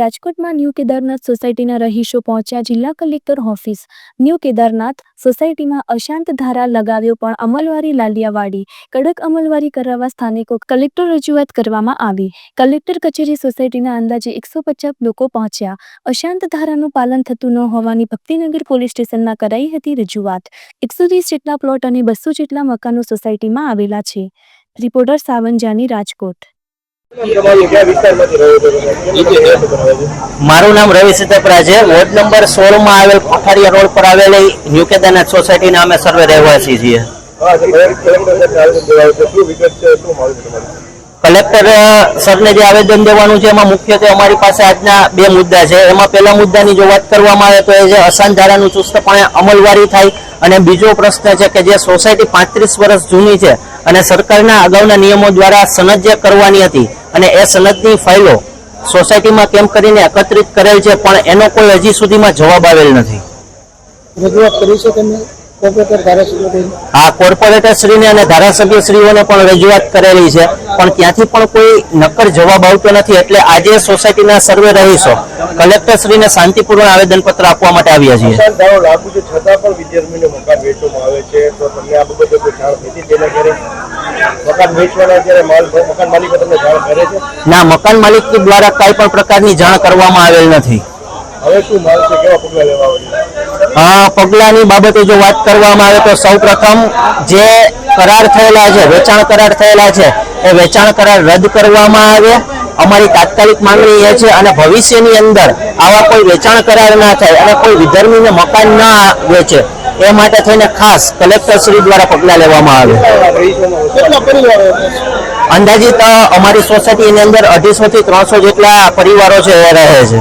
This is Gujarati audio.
રાજકોટમાં ન્યૂ કેદારનાથ સોસાયટીના રહીશો પહોંચ્યા જિલ્લા કલેક્ટર ઓફિસ. ન્યૂ કેદારનાથ સોસાયટીમાં અશાંત ધારા લગાવ્યો પણ અમલવારી લાલિયાવાડી, કડક અમલવારી કરાવવા સ્થાનિકો કલેક્ટર રજૂઆત કરવામાં આવી. કલેક્ટર કચેરી સોસાયટીના અંદાજે એકસો લોકો પહોંચ્યા. અશાંત ધારાનું પાલન થતું ન હોવાની ભક્તિનગર પોલીસ સ્ટેશનમાં કરાઈ હતી રજૂઆત. એકસો જેટલા પ્લોટ અને બસો જેટલા મકાનો સોસાયટીમાં આવેલા છે. રિપોર્ટર સાવંજાની રાજકોટ. મારું નામ રવિ સિદ્ધપરા છે વોર્ડ નંબર સોળમાં આવેલ પથારિયા રોડ પર આવેલી ન્યુ કેદારનાથ સોસાયટીના અમે સર્વે રહેવાસી છીએ. કલેક્ટર સરને જે આવેદન દેવાનું છે, એમાં મુખ્યત્વે અમારી પાસે આજના બે મુદ્દા છે. એમાં પહેલા મુદ્દાની જો વાત કરવામાં આવે તો એ છે અસાન ધારાનું ચુસ્તપણે અમલવારી થાય. અને બીજો પ્રશ્ન છે કે જે સોસાયટી પાંત્રીસ વર્ષ જૂની છે અને સરકારના અગાઉના નિયમો દ્વારા સનદ કરવાની હતી અને એ સનદની ફાઇલો સોસાયટીમાં કેમ કરીને એકત્રિત કરેલ છે પણ એનો કોઈ હજી સુધીમાં જવાબ આવેલ નથી. રજૂઆત કરી છે તમે કોર્પોરેટર ધારાસભ્ય આ કોર્પોરેટર શ્રીને અને ધારાસભ્ય શ્રીઓને પણ રજૂઆત કરેલી છે પણ ત્યાંથી પણ કોઈ નક્કર જવાબ આવતો નથી એટલે આજે સોસાયટીના સર્વે રહીશો કલેક્ટર શ્રીને શાંતિપૂર્ણ આવેદનપત્ર આપવા માટે આવ્યા છીએ. છતાં પણ વિદ્યાર્થીઓને મકાન વેચવામાં આવે છે તો તમને આ બાબતે કોઈ જાણ થતી તેના ઘરે? મકાન વેચવાના જ્યારે માલ મકાન માલિકો તમને જાણ કરે છે? ના મકાન માલિક દ્વારા કઈ પણ પ્રકારની જાણ કરવામાં આવેલ નથી. હવે શું માલ છે કેવા પગલાં લેવા આવે પગલાની બાબતે જો વાત કરવામાં આવે તો સૌપ્રથમ જે કરાર થયેલા છે વેચાણ કરાર થયેલા છે એ વેચાણ કરાર રદ કરવામાં આવે. અમારી તાત્કાલિક માંગણી એ છે અને ભવિષ્યની અંદર આવા કોઈ વેચાણ કરાર ના થાય અને કોઈ વિધર્મીને મકાન ના વેચે એ માટે થઈને ખાસ કલેક્ટર શ્રી દ્વારા પગલાં લેવામાં આવે. અંદાજિત અમારી સોસાયટીની અંદર અઢીસો થી ત્રણસો જેટલા પરિવારો છે એ રહે છે.